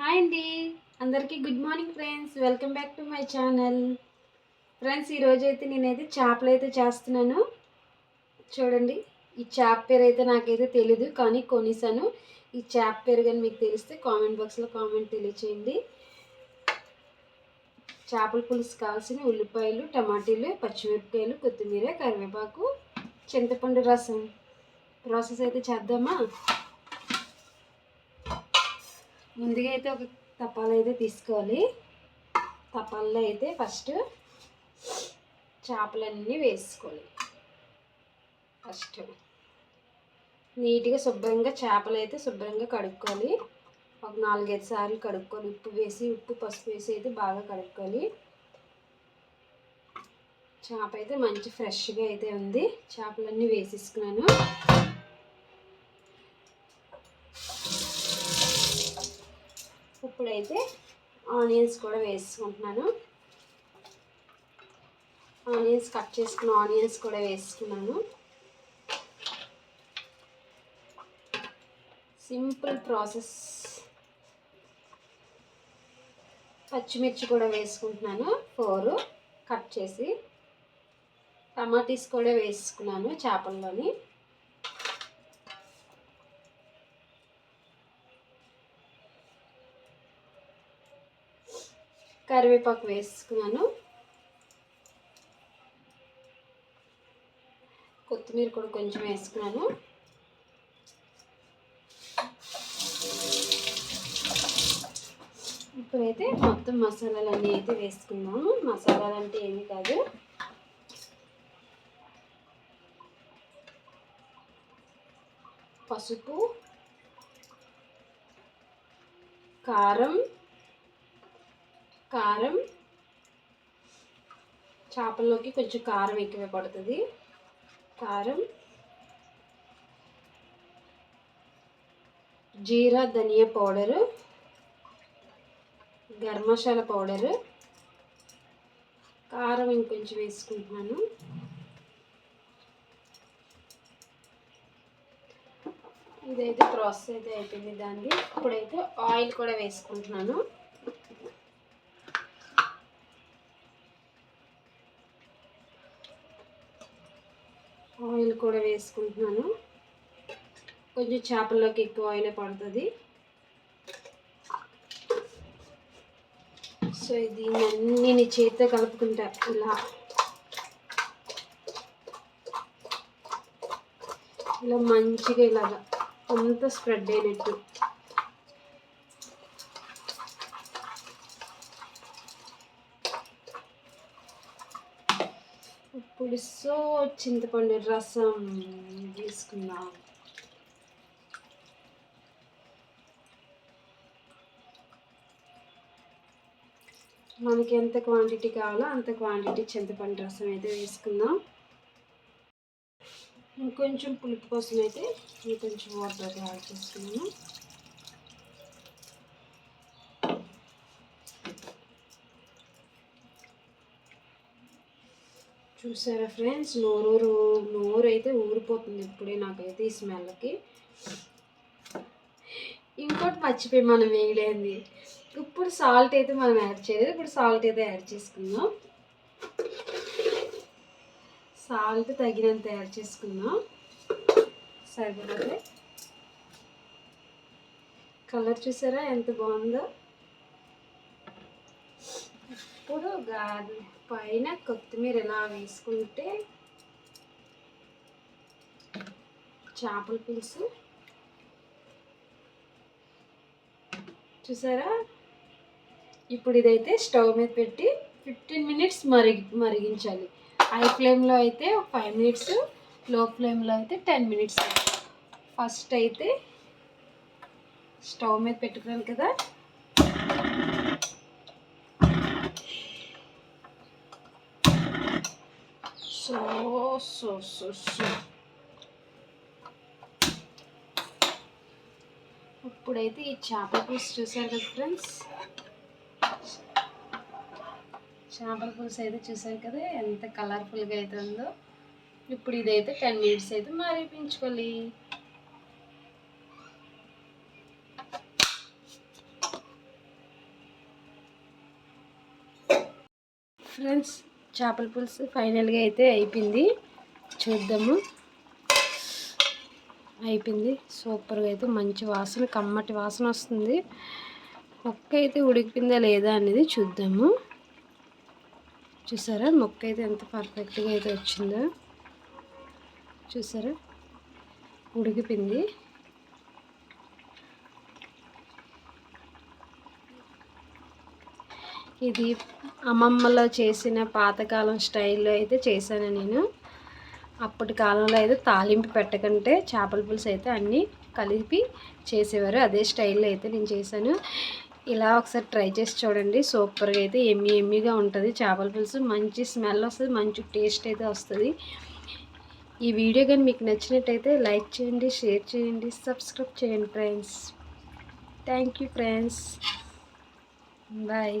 Hi అండి. అందరికీ good morning friends. Welcome back to my channel. Friends ఈరోజు అయితే నేనైతే చేపలు అయితే చేస్తున్నాను. చూడండి ఈ చేప పేరు అయితే నాకైతే తెలీదు కానీ కొనిసాను. ఈ చేప పేరు కానీ మీకు తెలిస్తే కామెంట్ బాక్స్లో కామెంట్ తెలియచేయండి. చేపల పులుసు కావాల్సిన ఉల్లిపాయలు టమాటీలు పచ్చిమిరపకాయలు కొత్తిమీర కరివేపాకు చింతపండు రసం. ప్రాసెస్ అయితే చేద్దామా? ముందుగా అయితే ఒక తపాలు అయితే తీసుకోవాలి. తపాల్లో అయితే ఫస్ట్ చేపలన్నీ వేసుకోవాలి. ఫస్ట్ నీట్గా శుభ్రంగా చేపలు అయితే శుభ్రంగా కడుక్కోవాలి. ఒక నాలుగైదు సార్లు కడుక్కోవాలి ఉప్పు వేసి ఉప్పు పసుపు వేసి అయితే బాగా కడుక్కోవాలి. చేప అయితే మంచి ఫ్రెష్గా అయితే ఉంది. చేపలన్నీ వేసేసుకున్నాను. ఇప్పుడైతే ఆనియన్స్ కూడా వేసుకుంటున్నాను. ఆనియన్స్ కట్ చేసుకున్న ఆనియన్స్ కూడా వేసుకున్నాను. Simple process. పచ్చిమిర్చి కూడా వేసుకుంటున్నాను ఫోరు కట్ చేసి. టమాటీస్ కూడా వేసుకున్నాను చేపల్లోని. కరివేపాకు వేసుకున్నాను. కొత్తిమీర కూడా కొంచెం వేసుకున్నాను. ఇప్పుడైతే మొత్తం మసాలాలు అన్నీ అయితే వేసుకున్నాము మసాలాలు అంటే ఏమి కాదు. పసుపు కారం కారం. చేపల్లోకి కొంచెం కారం ఎక్కువ పడుతుంది. కారం. జీరా ధనియా పౌడరు. గరం మసాలా పౌడరు. కారం ఇంకొంచెం వేసుకుంటున్నాను. ఇదైతే ప్రాసెస్ అయితే అయిపోయింది దాన్ని ఇప్పుడైతే ఆయిల్ కూడా వేసుకుంటున్నాను. ఆయిల్ కూడా వేసుకుంటున్నాను. కొంచెం చేపల్లోకి ఎక్కువ ఆయిల్ పడుతుంది. సో ఇది నేను చేతితో కలుపుకుంటా ఇలా. ఇలా మంచిగా ఇలాగా అంత స్ప్రెడ్ అయినట్టు. పులుసు చింతపండు రసం తీసుకుందాం. మనకి ఎంత క్వాంటిటీ కావాలో అంత క్వాంటిటీ చింతపండు రసం అయితే వేసుకుందాం. ఇంకొంచెం పులుపు కోసం అయితే ఇంకొంచెం వాటర్ యాడ్ చేసుకున్నాను చూసారా ఫ్రెండ్స్? నోరు నోరు అయితే ఊరిపోతుంది ఇప్పుడే నాకైతే ఈ స్మెల్కి. ఇంకోటి మర్చిపోయి మనం వేయలేంది. ఇప్పుడు సాల్ట్ అయితే మనం యాడ్ చేయలేదు. ఇప్పుడు సాల్ట్ అయితే యాడ్ చేసుకుందాం. సాల్ట్ తగినంత యాడ్ చేసుకుందాం. సరిపోతే. కలర్ చూసారా? ఎంత బాగుందో. ఇప్పుడు గార్లి పైన కొత్తిమీర ఎలా వేసుకుంటే చేపల పులుసు. చూసారా? ఇప్పుడు ఇదైతే స్టవ్ మీద పెట్టి ఫిఫ్టీన్ మినిట్స్ మరిగి మరిగించాలి. హై ఫ్లేమ్లో అయితే ఒక ఫైవ్ మినిట్స్లో ఫ్లేమ్లో అయితే టెన్ మినిట్స్. ఫస్ట్ అయితే స్టవ్ మీద పెట్టుకున్నాను కదా? so, so, so. ఇప్పుడైతే ఈ చేపల పులుసు చూసారు కదా ఫ్రెండ్స్? చేపల పులుసు అయితే చూసారు కదా ఎంత కలర్ఫుల్గా అయితే ఉందో. ఇప్పుడు ఇదైతే టెన్ మినిట్స్ అయితే మారేపించుకోవాలి. ఫ్రెండ్స్ చేపల పులుసు ఫైనల్గా అయితే అయిపోయింది. చూద్దాము. అయిపోయింది. సూపర్గా అయితే మంచి వాసన కమ్మటి వాసన వస్తుంది. మొక్క అయితే ఉడికిపోయిందా లేదా అనేది చూద్దాము. చూసారా? మొక్క అయితే ఎంత పర్ఫెక్ట్గా అయితే వచ్చిందో. చూసారా? ఉడికిపోయింది. ఇది అమ్మమ్మలో చేసిన పాతకాలం స్టైల్లో అయితే చేశాను నేను. అప్పటి కాలంలో అయితే తాలింపు పెట్టకంటే చేపల పులుసు అయితే అన్నీ కలిపి చేసేవారు. అదే స్టైల్లో అయితే నేను చేశాను. ఇలా ఒకసారి ట్రై చేసి చూడండి. సూపర్గా అయితే ఎమ్మి ఎమ్మిగా ఉంటుంది చేపల పులుసు. మంచి స్మెల్ వస్తుంది మంచి టేస్ట్ అయితే వస్తుంది. ఈ వీడియో కానీ మీకు నచ్చినట్టయితే లైక్ చేయండి షేర్ చేయండి సబ్స్క్రైబ్ చేయండి friends. Thank you friends. Bye.